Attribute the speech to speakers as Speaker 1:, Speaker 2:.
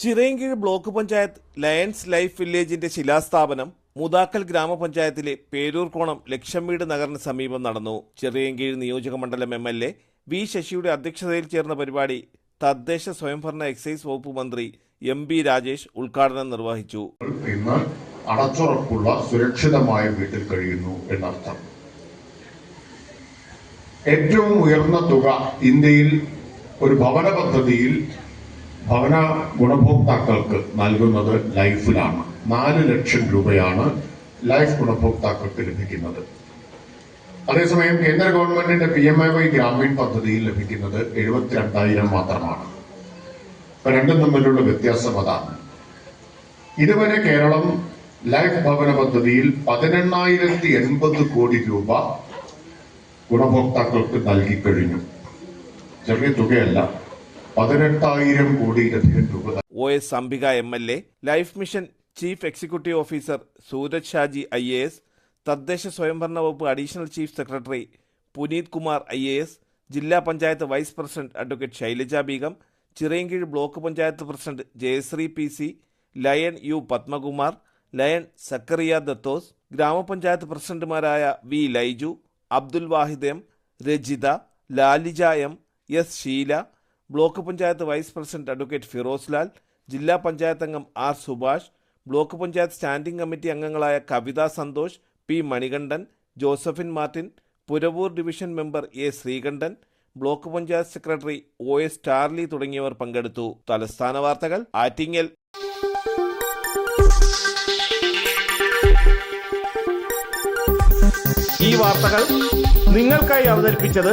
Speaker 1: Chirayinkeezhu block panchayat Lions life വില്ലേജിന്റെ ശിലാസ്ഥാപനം മുതാക്കൽ ഗ്രാമപഞ്ചായത്തിലെ പേരൂർക്കോണം ലക്ഷം വീട് നഗറിന് സമീപം നടന്നു. ചിറയൻകീഴ് നിയോജക മണ്ഡലം എം എൽ എ വി ശശിയുടെ അധ്യക്ഷതയിൽ ചേർന്ന പരിപാടി തദ്ദേശ സ്വയംഭരണ എക്സൈസ് വകുപ്പ് മന്ത്രി എം ബി രാജേഷ് ഉദ്ഘാടനം നിർവഹിച്ചു.
Speaker 2: ഇന്ന് അടച്ചുറപ്പുള്ള സുരക്ഷിതമായ വീട്ടിൽ കഴിയുന്നു എന്നർത്ഥം. ഏറ്റവും ഉയർന്ന തുക ഇന്ത്യയിൽ ഒരു ഭവന പദ്ധതിയിൽ ഭവന ഗുണഭോക്താക്കൾക്ക് നൽകുന്നത് ലൈഫിലാണ്. നാല് ലക്ഷം രൂപയാണ് ലൈഫ് ഗുണഭോക്താക്കൾക്ക് ലഭിക്കുന്നത്. അതേസമയം കേന്ദ്ര ഗവൺമെന്റിന്റെ P M A Y Gramin പദ്ധതിയിൽ ലഭിക്കുന്നത് എഴുപത്തിരണ്ടായിരം മാത്രമാണ്. ഇപ്പൊ രണ്ടും തമ്മിലുള്ള വ്യത്യാസം അതാണ്. ഇതുവരെ കേരളം ലൈഫ് ഭവന പദ്ധതിയിൽ പതിനെണ്ണായിരത്തി എൺപത് കോടി രൂപ ഗുണഭോക്താക്കൾക്ക് നൽകിക്കഴിഞ്ഞു ചെറിയ തുകയല്ല. പതിനെട്ടായിരം കോടിയിലധികം രൂപ
Speaker 1: O S Ambika M L A life mission chief executive officer Suraj Shaji I A S തദ്ദേശ സ്വയംഭരണ വകുപ്പ് additional chief secretary Puneeth Kumar I A S ജില്ലാ panchayat vice president advocate Shailaja Beegum Chirayinkeezhu block panchayat president Jayasree P C Lion U Padmakumar Lion Sakkariya Dathos grama panchayat പ്രസിഡന്റുമാരായ V Laiju Abdul Vahid M Rajitha Lalija M S Sheela block panchayat vice president advocate Firoz Lal ജില്ലാ പഞ്ചായത്ത് അംഗം R Subhash block panchayat standing committee അംഗങ്ങളായ Kavitha Santhosh P Manikandan Josephine Martin Puravoor division member A Sreekandan block panchayat secretary O S Charlie തുടങ്ങിയവർ പങ്കെടുത്തു. തലസ്ഥാന വാർത്തകൾ ആറ്റിങ്ങൽ. ഈ വാർത്തകൾ നിങ്ങൾക്കായി അവതരിപ്പിച്ചത്